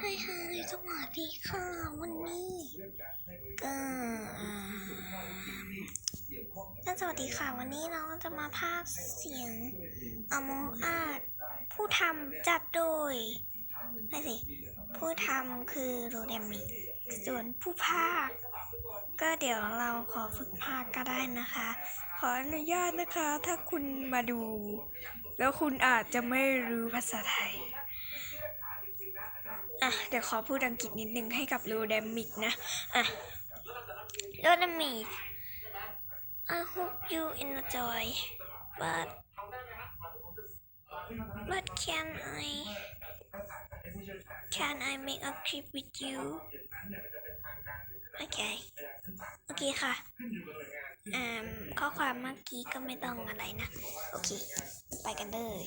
เฮ้ยเฮ้ยสวัสดีค่ะ วันนี้ก็อ่าก็สวัสดีค่ะ วันนี้เราจะมาพากเสียงอโมอาดผู้ทำจัดโดยไม่สิผู้ทำคือโรเดมิส่วนผู้พากก็เดี๋ยวเราขอฝึกพากก็ได้นะคะ ขออนุญาตนะคะ ถ้าคุณมาดู แล้วคุณอาจจะไม่รู้ภาษาไทย อะเดี๋ยวขอพูดอังกฤษนิดนึงให้กับโรแดมิกนะอะโรแดมิก I hope you enjoy but but can I can I make a clip with you โอเคโอเคค่ะอ่าข้อความเมื่อกี้ก็ไม่ต้องอะไรนะ โอเค ไปกันเลย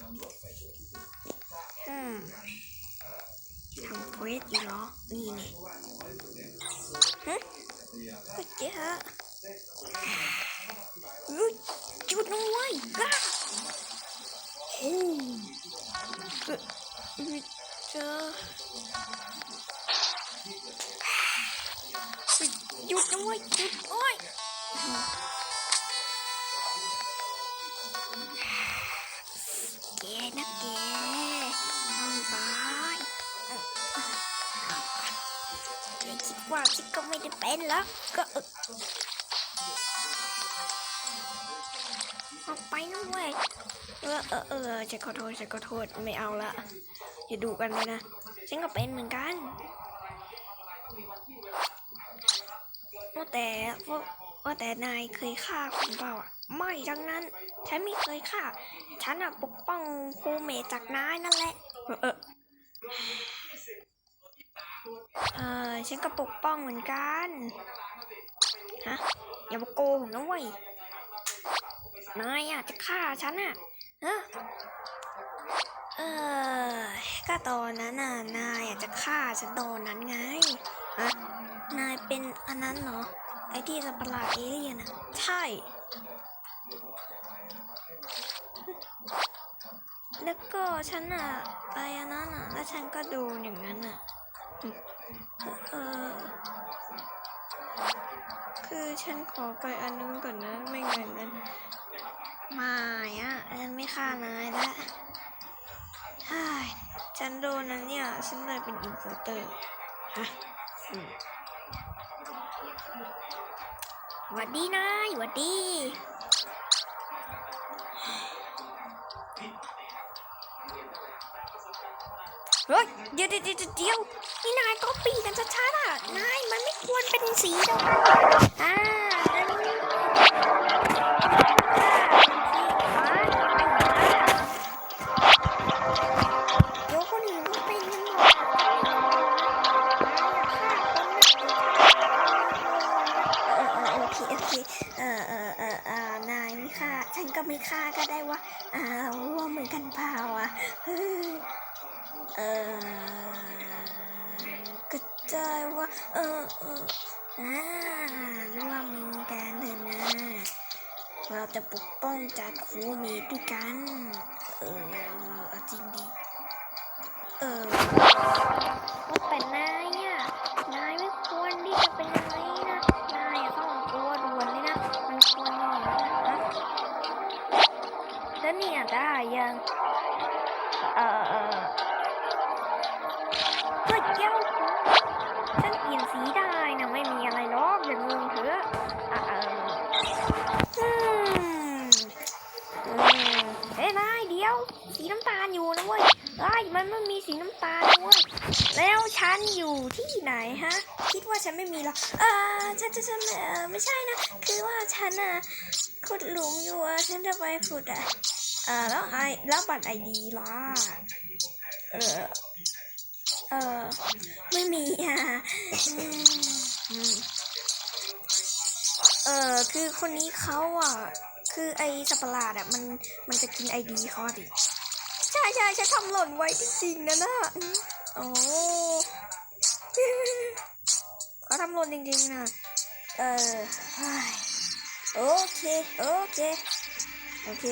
ฮึมทำเควสอยู่เหรอ นี่นี่ฮะก็เจ๊ฮะอุ๊ยจุดน้องไว้ก้าโอ้เอ่อเจอหยุดนะเว้ยหยุดโอ้ย ว่าฉันก็ไม่ได้เป็นแล้วก็ออกไปนะเว้ยเออเออเออฉันขอโทษฉันขอโทษไม่เอาละอย่าดูกันเลยนะฉันก็เป็นเหมือนกันว่าแต่ว่าว่าแต่นายเคยฆ่าคนเปล่าอะไม่ทั้งนั้น ฉันไม่เคยฆ่า ฉันอะปกป้องภูเมจากนายนั่นแหละ เออ เออฉันก็ปกป้องเหมือนกัน ฮะ อย่ามาโกหกนะเว้ย นายอะจะฆ่าฉันอะเออเออ ก็ตอนนั้นน่ะ นายอยากจะฆ่าฉันตอนนั้นไงฮะนายเป็นอันนั้นเหรอ ไอ้ที่สัตว์ประหลาดเอเลี่ยนอะ ใช่ แล้วก็ฉันอะไปอันนั้นอะ แล้วฉันก็ดนอย่างนั้นอะ คือฉันขอไปอันนู้นก่อนนะไม่งั้นนั้นม่อะฉันไม่ฆ่านายละใช่ฉันโดนนั้นเนี่ยฉันเลยเป็นอินโฟเตอร์ฮะหวัดดีนายหวัดดี เฮ้ยเดี๋ยวเดี๋ยวเดี๋ยวมีนี่นายก็ปีกันชัดๆอะ นายมันไม่ควรเป็นสีเดียวกันอ่า ได้ว่า เออเอออ่าร่วมมือกันเถอะนะ เราจะปกป้องจัดคูมีด้วยกัน เออเอาจริงดิ เออว่าแต่นายอะ นายไม่ควรที่จะเป็นอะไรนะ นายอะต้องกลัวด่วนเลยนะ มันควรนอนนะแล้วเนี่ยได้ยัง เออเออเฮ้ยเจ้า สีน้ำตาลนะเว้ยแล้วฉันอยู่ที่ไหนฮะ คิดว่าฉันไม่มีหรอเออฉันฉันฉันเออไม่ใช่นะ คือว่าฉันอะขุดหลุมอยู่อะฉันจะไปขุดอะเออแล้วไอแล้วบัตรไอดีล่ะเออเออไม่มีอะเออคือคนนี้เขาอะ คือไอสัปหลาดอะมันมันจะกินไอดีเขาอะดิใช่ใช่ทำหล่นไว้จริงๆนะน่ะอืมโอ้เขาทำหล่นจริงๆนะเออโอเค โอเค โอเค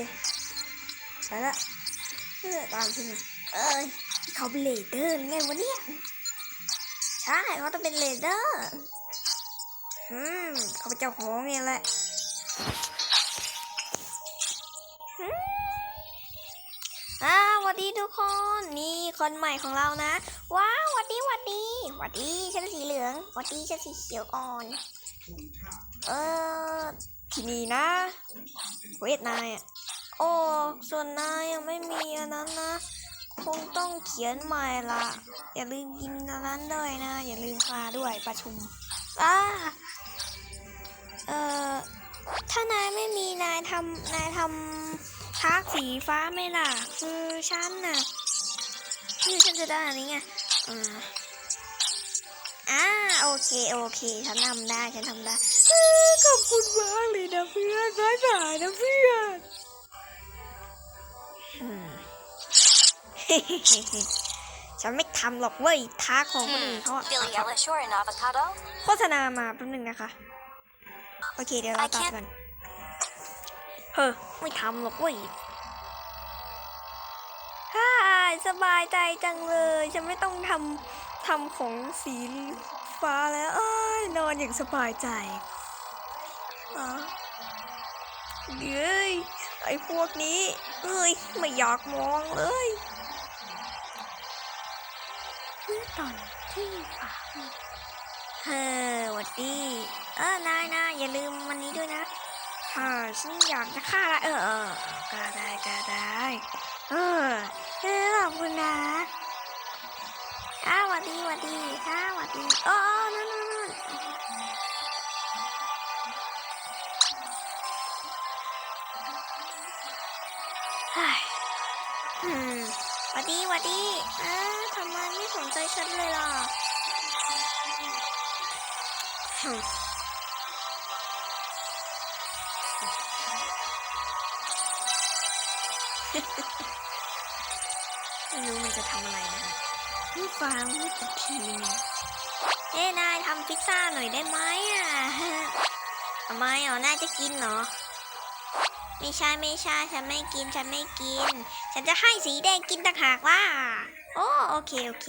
ไปละเออตามฉันมาเอ้ยเขาเป็นเลเดอร์ไงวะเนี่ย ใช่เขาต้องเป็นเลเดอร์อืมเขาเป็นเจ้าของไงแหละอ่า วัสดีทุกคน นี่คนใหม่ของเรานะ ว้าวสวัสดีสวัสดีสวัสดีฉันสีเหลืองสวัสดีฉันสีเขียวอ่อน เออที่นี่นะ เวทนายอะโอ้ส่วนนายยังไม่มีอันนั้นนะ คงต้องเขียนใหม่ละอย่าลืมยิงอันนั้นด้วยนะ อย่าลืมคลาด้วยประชุมอ่าเออถ้านายไม่มีนายทำนายทำ ทักสีฟ้าไหม่ล่ะ คือฉันน่ะคือฉันจะได้อันนี้ไงอ่าอ่าโอเคโอเคฉันทำได้ฉันทำได้เอ้อขอบคุณมากเลยนะเพื่อนบายบายนะเพื่อนอืมฉันไม่ทำหรอกเว้ยท้าของคนอื่นเขาอะ Billy Eilish or an avocado? โฆษณามาแป๊บนึงนะคะ โอเคเดี๋ยวเราตัดกัน เฮ้อไม่ทำหรอกเว้ยฮ่าสบายใจจังเลยฉันไม่ต้องทำทำของสีฟ้าแล้วเอ้ยนอนอย่างสบายใจอะเย้ยไอ้พวกนี้เอ้ยไม่อยากมองเลยเมื่อตอนที่ฟ้าเฮ้อวัดดี เออนายนายอย่าลืมวันนี้ด้วยนะ ฮ่าฉันอยากจะฆ่าละเออเออก็ได้ก็ได้เออเออขอบคุณนะอ้าหวัดดีหวัดดีอ้าหวัดดีอ๋ออ๋อนั่นนั่นนั่นเฮ้ยหวัดดีหวัดดีอ้าทำไมไม่สนใจฉันเลยล่ะ ไม่รู้มันจะทำอะไรนะคะนี่ฟังพูดอีกทีหนึงเอ้นายทำพิซซ่าหน่อยได้ไหมอะทำไมอ๋อน่าจะกินเหรอ ไม่ใช่ไม่ใช่ฉันไม่กินฉันไม่กิน ฉันจะให้สีแดงกินต่างหากล่ะโอ้โอเคโอเค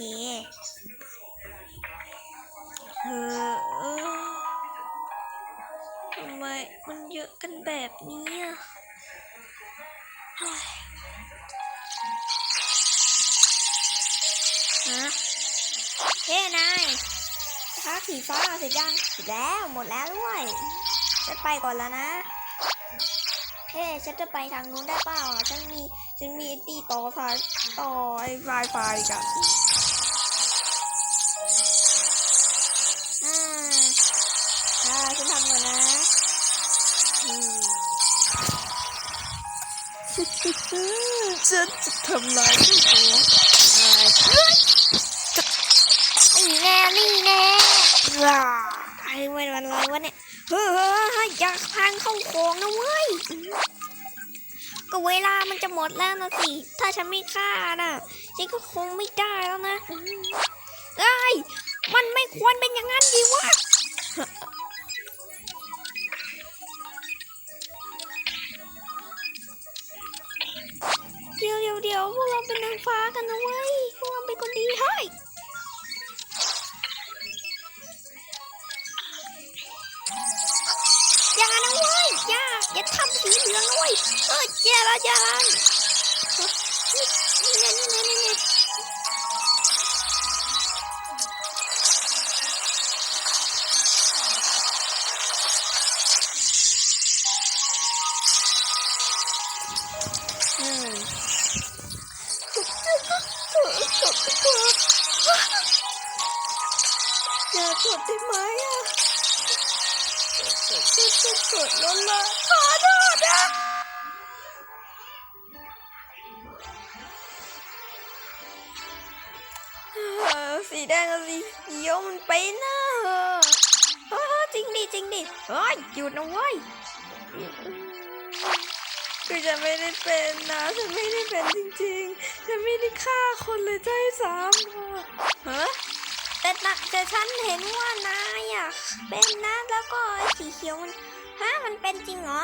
เออเออทำไมมันเยอะกันแบบนี้อะ เฮ้ยฮะเฮ้นายฟ้าสีฟ้าเสร็จยังเสร็จแล้วหมดแล้วด้วยฉันไปก่อนแล้วนะเฮ้ฉันจะไปทางนู้นได้เปล่าอะฉันมีฉันมีไอ้ตีต่อสายต่อไอ้ไฟไฟกัน ฉันจะทำลายทุกตัวนี่แน่นี่แน่ว้าไอ้เว้ยวันอะไรวะเนี่ยเฮ้ยอย่าพังเข้าโค้งนะเว้ยก็เวลามันจะหมดแล้วนะสิ ถ้าฉันไม่ฆ่าน่ะฉันก็คงไม่ได้แล้วนะเอ้ยมันไม่ควรเป็นอย่างนั้นดีวะ นนางฟ้ากันนะเว้ยพวกเราเป็นคนดีเฮ้ยอย่านะเว้ยอย่าอย่าทำสีเหลืองนะเว้ยเออเจ้าละอย่าละ สีแดงกับสีเขียวมันเป็นนะเฮ้ยจริงดิจริงดิเฮ้ยหยุดนะเว้ยคือฉันไม่ได้เป็นนะฉันไม่ได้เป็นจริงๆฉันไม่ได้ฆ่าคนเลยใจสามฮะแต่นะแต่ฉันเห็นว่านายอะเป็นนะแล้วก็สีเขียวมันฮะมันเป็นจริงเหรอ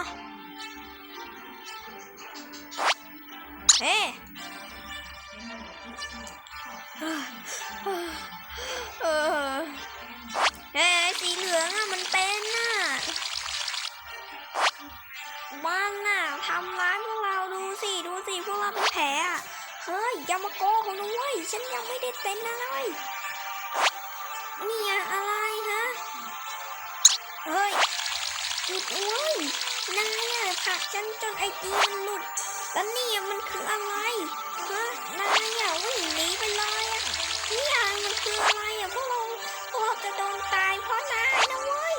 ฮ้ยยามาโกหกนะเว้ยฉันยังไม่ได้เป็นอะไรเนี่ยอะไรฮะเฮ้ยหยุดเว้ยนายอะผักฉันจนไอจีมันหลุดแล้วเนี่ยมันคืออะไรฮะนายอะวิ่งหนีไปเลยอะนี่มันคืออะไรอะพวกเราพวกเราจะโดนตายเพราะนายนะเว้ย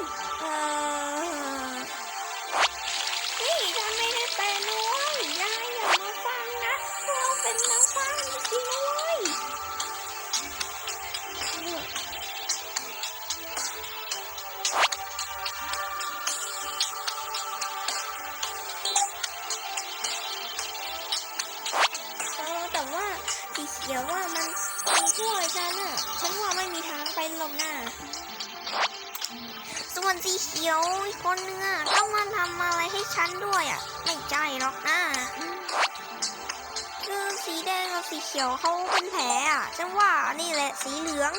ทางเป็นหรอกนะส่วนสีเขียวอีกคนนึงอะต้องมาทำอะไรให้ฉันด้วยอะ ไม่ใจหรอกนะคือสีแดงกับสีเขียวเขาเป็นแผลอะฉันว่านี่แหละสีเหลือง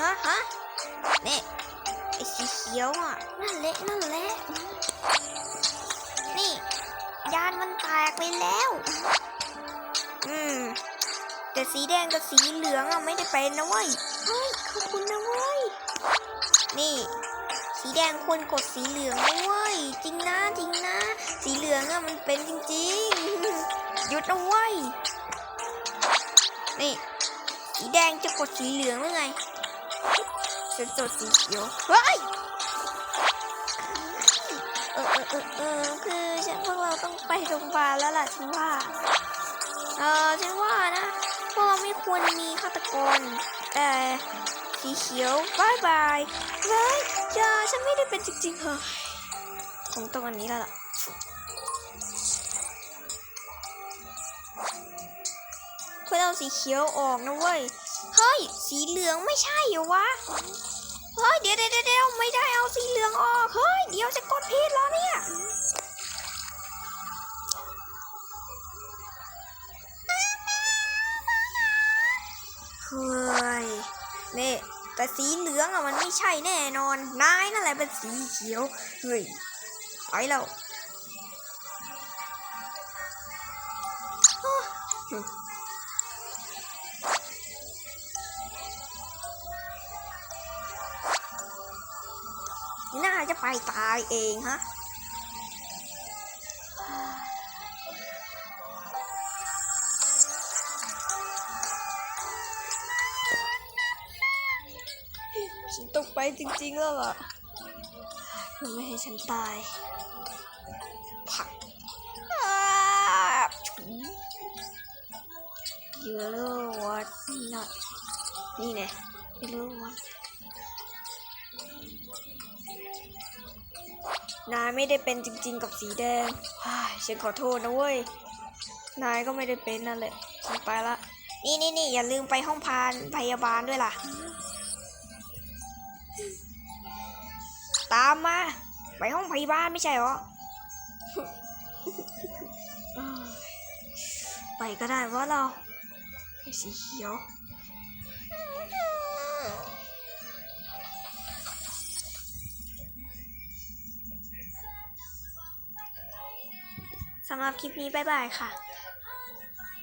ฮะฮะนี่ไอสีเขียวอะนั่นแหละนั่นแหละนี่ ยานมันแตกไปแล้ว อืม แต่สีแดงกับสีเหลืองอะไม่ได้เป็นนะเว้ยเฮ้ยขอบคุณนะเว้ยนี่สีแดงควรกดสีเหลืองนะเว้ยจริงนะจริงนะ สีเหลืองอะมันเป็นจริงๆหยุดนะเว้ยนี่สีแดงจะกดสีเหลืองหรือไงฉันกดสีเขียวเฮ้ยเออเออเออเออคือฉันพวกเราต้องไปโรงพยาบาลแล้วล่ะฉันว่า เออฉันว่านะพว กเราไม่ควรมีฆาตกรแต่สีเขียวบายบายเฮ้ยอย่าฉันไม่ได้เป็นจริงๆเหรอคงต้องอันนี้แล้วล่ะเพื่อเอาสีเขียวออกนะเว้ย เฮ้ย สีเหลืองไม่ใช่เหรอวะ เฮ้ย เดี๋ยวเดี๋ยวเดี๋ยวไม่ได้เอาสีเหลืองออก เฮ้ย เดี๋ยวจะกดผิดแล้วเนี่ย เฮ้ยนี่แต่สีเหลืองอะมันไม่ใช่แน่นอน นายนั่นแหละเป็นสีเขียว เฮ้ย ไปแล้วอ้าวน่าจะไปตายเองฮะ ฉันต้องไปจริงๆแล้วล่ะเพื่อไม่ให้ฉันตายผักอ้าฉุนเยอะเลวัดนัดนี่ไงเยอะเลวัดนายไม่ได้เป็นจริง ๆ กับสีแดงฉันขอโทษนะเว้ย นายก็ไม่ได้เป็นนั่นแหละฉันไปละ นี่นี่นี่อย่าลืมไปห้องพานพยาบาลด้วยล่ะ ตามมา ไปห้องพยาบาลไม่ใช่เหรอ ไปก็ได้ว่าเราสีเขียวสำหรับคลิปนี้ บ๊ายบายค่ะ